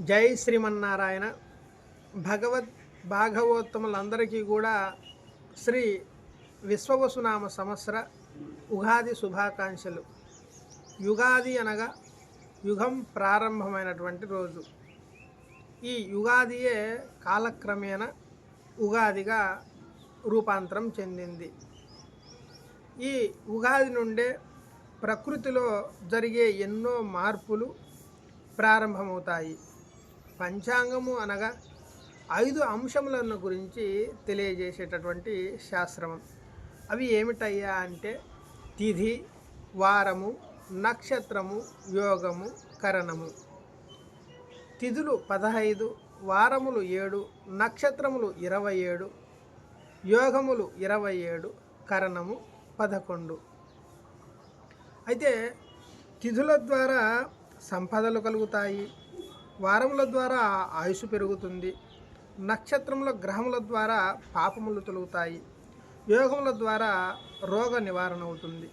జై శ్రీమన్నారాయణ. భగవద్ భాగవోత్తములందరికీ కూడా శ్రీ విశ్వవసునామ సంవత్సర ఉగాది శుభాకాంక్షలు. యుగాది అనగా యుగం ప్రారంభమైనటువంటి రోజు. ఈ యుగాదియే కాలక్రమేణ ఉగాదిగా రూపాంతరం చెందింది. ఈ ఉగాది నుండే ప్రకృతిలో జరిగే ఎన్నో మార్పులు ప్రారంభమవుతాయి. పంచాంగము అనగా ఐదు అంశములను గురించి తెలియజేసేటటువంటి శాస్త్రం అవి ఏమిటయ్యా అంటే తిథి వారము నక్షత్రము యోగము కరణము. తిథులు పదహైదు వారములు ఏడు నక్షత్రములు ఇరవై ఏడు యోగములు ఇరవై ఏడు కరణము పదకొండు. అయితే తిథుల ద్వారా సంపదలు కలుగుతాయి వారముల ద్వారా ఆయుష్ పెరుగుతుంది. నక్షత్రముల గ్రహముల ద్వారా పాపములు తొలుగుతాయి. యోగముల ద్వారా రోగ నివారణ అవుతుంది.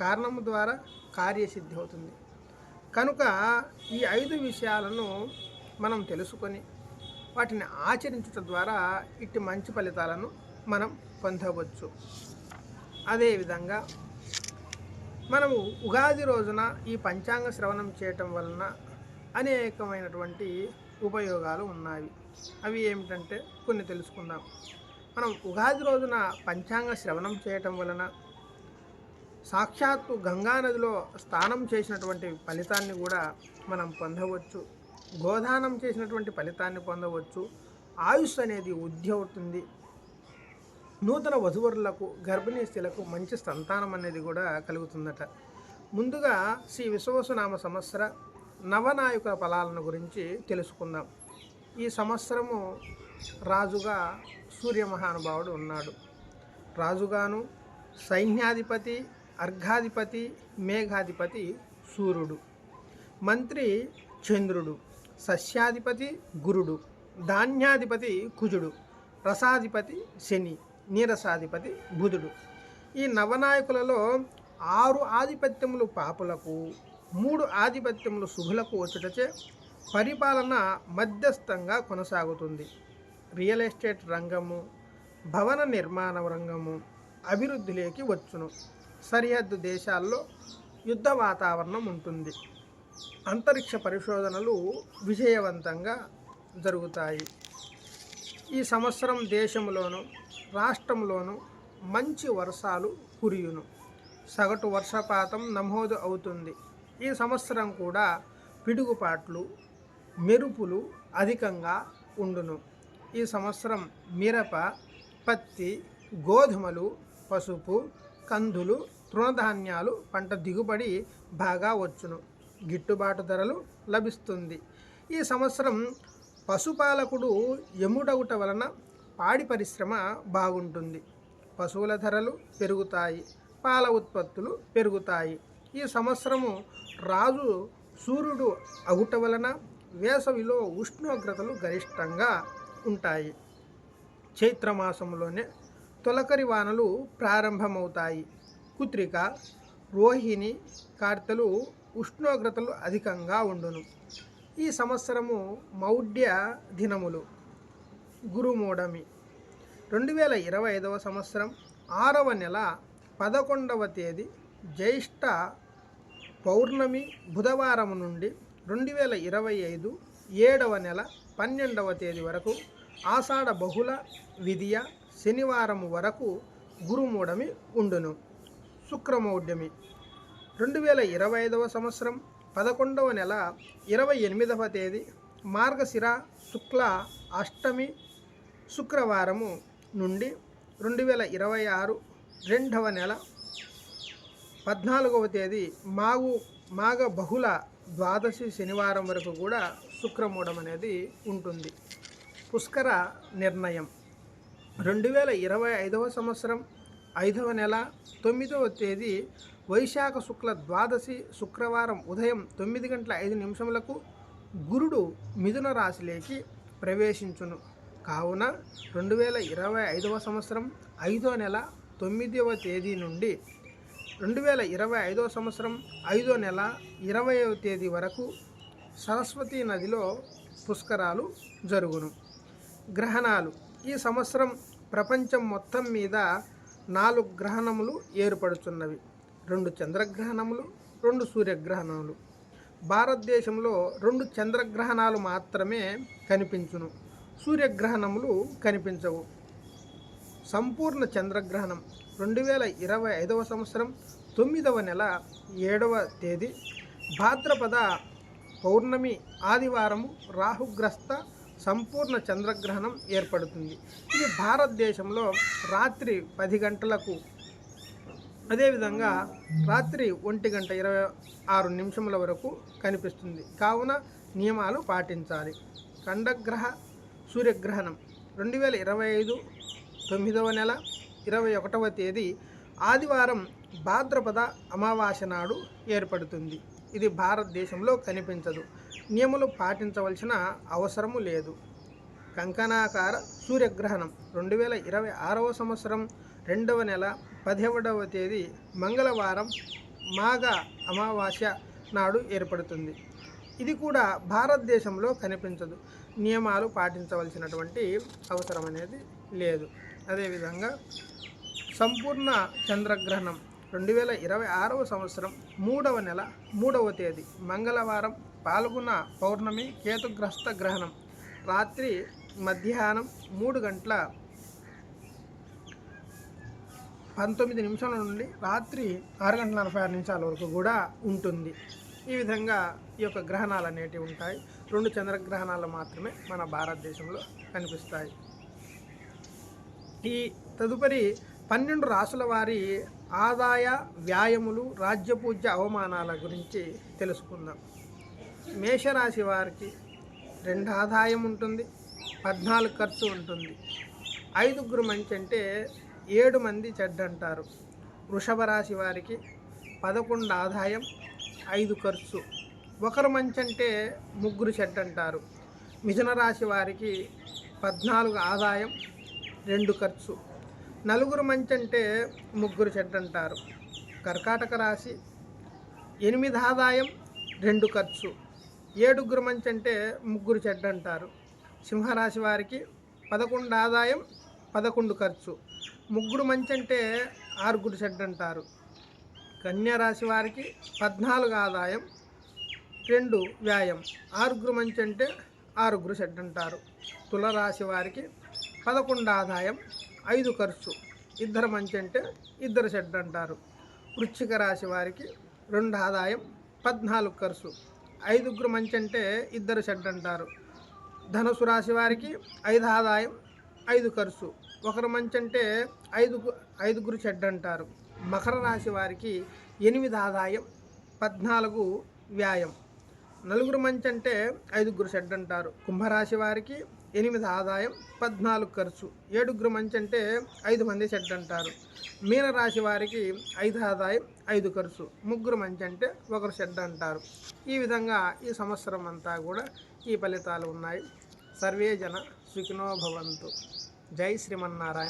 కారణము ద్వారా కార్యసిద్ధి అవుతుంది. కనుక ఈ ఐదు విషయాలను మనం తెలుసుకొని వాటిని ఆచరించడం ద్వారా ఇట్టి మంచి ఫలితాలను మనం పొందవచ్చు. అదేవిధంగా మనము ఉగాది రోజున ఈ పంచాంగ శ్రవణం చేయటం వలన అనేకమైనటువంటి ఉపయోగాలు ఉన్నాయి. అవి ఏమిటంటే కొన్ని తెలుసుకుందాం. మనం ఉగాది రోజున పంచాంగ శ్రవణం చేయటం వలన సాక్షాత్తు గంగానదిలో స్నానం చేసినటువంటి ఫలితాన్ని కూడా మనం పొందవచ్చు. గోదానం చేసినటువంటి ఫలితాన్ని పొందవచ్చు. ఆయుష్ అనేది వృద్ధి అవుతుంది. నూతన వధువరులకు గర్భిణీ స్త్రీలకు మంచి సంతానం అనేది కూడా కలుగుతుందట. ముందుగా శ్రీ విశ్వవసునామ సంవత్సర నవనాయకుల ఫలాలను గురించి తెలుసుకుందాం. ఈ సంవత్సరము రాజుగా సూర్య మహానుభావుడు ఉన్నాడు. రాజుగాను సైన్యాధిపతి అర్ఘాధిపతి మేఘాధిపతి సూర్యుడు. మంత్రి చంద్రుడు సస్యాధిపతి గురుడు ధాన్యాధిపతి కుజుడు రసాధిపతి శని నీరసాధిపతి బుధుడు. ఈ నవనాయకులలో ఆరు ఆధిపత్యములు పాపులకు మూడు ఆధిపత్యములు శుభులకు వచ్చుటచే పరిపాలన మధ్యస్థంగా కొనసాగుతుంది. రియల్ ఎస్టేట్ రంగము భవన నిర్మాణ రంగము అభివృద్ధిలోకి వచ్చును. సరిహద్దు దేశాల్లో యుద్ధ వాతావరణం ఉంటుంది. అంతరిక్ష పరిశోధనలు విజయవంతంగా జరుగుతాయి. ఈ సంవత్సరం దేశంలోను రాష్ట్రంలోను మంచి వర్షాలు కురియును. సగటు వర్షపాతం నమోదు అవుతుంది. ఈ సంవత్సరం కూడా పిడుగుపాట్లు మెరుపులు అధికంగా ఉండును. ఈ సంవత్సరం మిరప పత్తి గోధుమలు పసుపు కందులు తృణధాన్యాలు పంట దిగుబడి బాగా వచ్చును. గిట్టుబాటు ధరలు లభిస్తుంది. ఈ సంవత్సరం పశుపాలకుడు ఎముడవుట వలన పాడి పరిశ్రమ బాగుంటుంది. పశువుల ధరలు పెరుగుతాయి పాల ఉత్పత్తులు పెరుగుతాయి. ఈ సంవత్సరము రాజు సూర్యుడు అగుట వలన వేసవిలో ఉష్ణోగ్రతలు గరిష్టంగా ఉంటాయి. చైత్రమాసంలోనే తొలకరి వానలు ప్రారంభమవుతాయి. కుత్రిక రోహిణి కార్తెలు ఉష్ణోగ్రతలు అధికంగా ఉండును. ఈ సంవత్సరము మౌఢ్య దినములు. గురుమూఢమి. రెండు వేల ఇరవై ఐదవ సంవత్సరం ఆరవ నెల పదకొండవ తేదీ జ్యేష్ఠ పౌర్ణమి బుధవారం నుండి రెండు వేల ఇరవై ఐదు ఏడవ నెల పన్నెండవ తేదీ వరకు ఆషాఢ బహుళ విధియ శనివారం వరకు గురుమూఢమి ఉండును. శుక్రమౌఢ్యమి రెండు వేల ఇరవై ఐదవ సంవత్సరం పదకొండవ నెల ఇరవై ఎనిమిదవ తేదీ మార్గశిర శుక్ల అష్టమి శుక్రవారము నుండి రెండు వేల ఇరవై ఆరు రెండవ నెల పద్నాలుగవ తేదీ మాగు మాఘ బహుళ ద్వాదశి శనివారం వరకు కూడా శుక్రమూఢం అనేది ఉంటుంది. పుష్కర నిర్ణయం. రెండు వేల ఇరవై ఐదవ సంవత్సరం ఐదవ నెల తొమ్మిదవ తేదీ వైశాఖ శుక్ల ద్వాదశి శుక్రవారం ఉదయం తొమ్మిది గంటల ఐదు నిమిషములకు గురుడు మిథున రాశిలోకి ప్రవేశించును. కావున రెండు వేల ఇరవై ఐదవ సంవత్సరం ఐదో నెల తొమ్మిదవ తేదీ నుండి రెండు వేల ఇరవై ఐదో సంవత్సరం ఐదో నెల ఇరవైవ తేదీ వరకు సరస్వతీ నదిలో పుష్కరాలు జరుగును. గ్రహణాలు. ఈ సంవత్సరం ప్రపంచం మొత్తం మీద నాలుగు గ్రహణములు ఏర్పడుచున్నవి. రెండు చంద్రగ్రహణములు రెండు సూర్యగ్రహణములు. భారతదేశంలో రెండు చంద్రగ్రహణాలు మాత్రమే కనిపించును. సూర్యగ్రహణములు కనిపించవు. సంపూర్ణ చంద్రగ్రహణం. రెండు వేల ఇరవై ఐదవ సంవత్సరం తొమ్మిదవ నెల ఏడవ తేదీ భాద్రపద పౌర్ణమి ఆదివారము రాహుగ్రస్త సంపూర్ణ చంద్రగ్రహణం ఏర్పడుతుంది. ఇది భారతదేశంలో రాత్రి పది గంటలకు అదేవిధంగా రాత్రి ఒంటి గంట ఇరవై ఆరు నిమిషముల వరకు కనిపిస్తుంది. కావున నియమాలు పాటించాలి. ఖండగ్రహ సూర్యగ్రహణం రెండు వేల ఇరవై ఐదు తొమ్మిదవ నెల ఇరవై ఒకటవ తేదీ ఆదివారం భాద్రపద అమావాస్య నాడు ఏర్పడుతుంది. ఇది భారతదేశంలో కనిపించదు. నియములు పాటించవలసిన అవసరము లేదు. కంకణాకార సూర్యగ్రహణం రెండు వేల ఇరవై ఆరవ సంవత్సరం రెండవ నెల పదిహేడవ తేదీ మంగళవారం మాఘ అమావాస్య నాడు ఏర్పడుతుంది. ఇది కూడా భారతదేశంలో కనిపించదు. నియమాలు పాటించవలసినటువంటి అవసరం అనేది లేదు. అదేవిధంగా సంపూర్ణ చంద్రగ్రహణం రెండు వేల ఇరవై ఆరవ సంవత్సరం మూడవ నెల మూడవ తేదీ. మంగళవారం పాల్గొన పౌర్ణమి కేతుగ్రస్త గ్రహణం. రాత్రి మధ్యాహ్నం మూడు గంటల పంతొమ్మిది నిమిషాల నుండి రాత్రి ఆరు గంటల నలభై ఆరు నిమిషాల వరకు కూడా ఉంటుంది. ఈ విధంగా ఈ యొక్క గ్రహణాలు అనేటివి ఉంటాయి. రెండు చంద్రగ్రహణాలు మాత్రమే మన భారతదేశంలో కనిపిస్తాయి. ఈ తదుపరి పన్నెండు రాసుల వారి ఆదాయ వ్యాయములు రాజ్యపూజ్య అవమానాల గురించి తెలుసుకుందాం. మేషరాశి వారికి రెండు ఆదాయం ఉంటుంది పద్నాలుగు ఖర్చు ఉంటుంది. ఐదుగురు మంచి అంటే ఏడు మంది చెడ్డంటారు వృషభ రాశి వారికి పదకొండు ఆదాయం ఐదు ఖర్చు. ఒకరు మంచి అంటే ముగ్గురు చెడ్డంటారు మిథున రాశి వారికి పద్నాలుగు ఆదాయం రెండు ఖర్చు. నలుగురు మంచి అంటే ముగ్గురు చెడ్డ అంటారు కర్కాటక రాశి ఎనిమిది ఆదాయం రెండు ఖర్చు. ఏడుగురు మంచి అంటే ముగ్గురు చెడ్డ అంటారు సింహరాశి వారికి పదకొండు ఆదాయం పదకొండు ఖర్చు. ముగ్గురు మంచి అంటే ఆరుగురు చెడ్డ అంటారు కన్యా రాశి వారికి పద్నాలుగు ఆదాయం రెండు వ్యాయం. ఆరుగురు మంచి అంటే ఆరుగురు చెడ్డ అంటారు తులరాశి వారికి పదకొండు ఆదాయం ఐదు ఖర్చు. ఇద్దరు మంచి అంటే ఇద్దరు చెడ్డ అంటారు. వృశ్చిక రాశి వారికి రెండు ఆదాయం పద్నాలుగు ఖర్చు. ఐదుగురు మంచి అంటే ఇద్దరు చెడ్డ అంటారు. ధనుసు రాశి వారికి ఐదు ఆదాయం ఐదు ఖర్చు. ఒకరు మంచి అంటే ఐదు ఐదుగురు చెడ్డ అంటారు. మకర రాశి వారికి ఎనిమిది ఆదాయం పద్నాలుగు వ్యాయం. నలుగురు మంచి అంటే ఐదుగురు షెడ్ అంటారు. కుంభరాశి వారికి ఎనిమిది ఆదాయం పద్నాలుగు ఖర్చు. ఏడుగురు మంచి అంటే ఐదు మంది చెడ్డ అంటారు. మీనరాశి వారికి ఐదు ఆదాయం ఐదు ఖర్చు. ముగ్గురు మంచి అంటే ఒకరు చెడ్డ అంటారు. ఈ విధంగా ఈ సంవత్సరం అంతా కూడా ఈ ఫలితాలు ఉన్నాయి. సర్వే జన సుఖినో భవంతు. జై శ్రీమన్నారాయణ.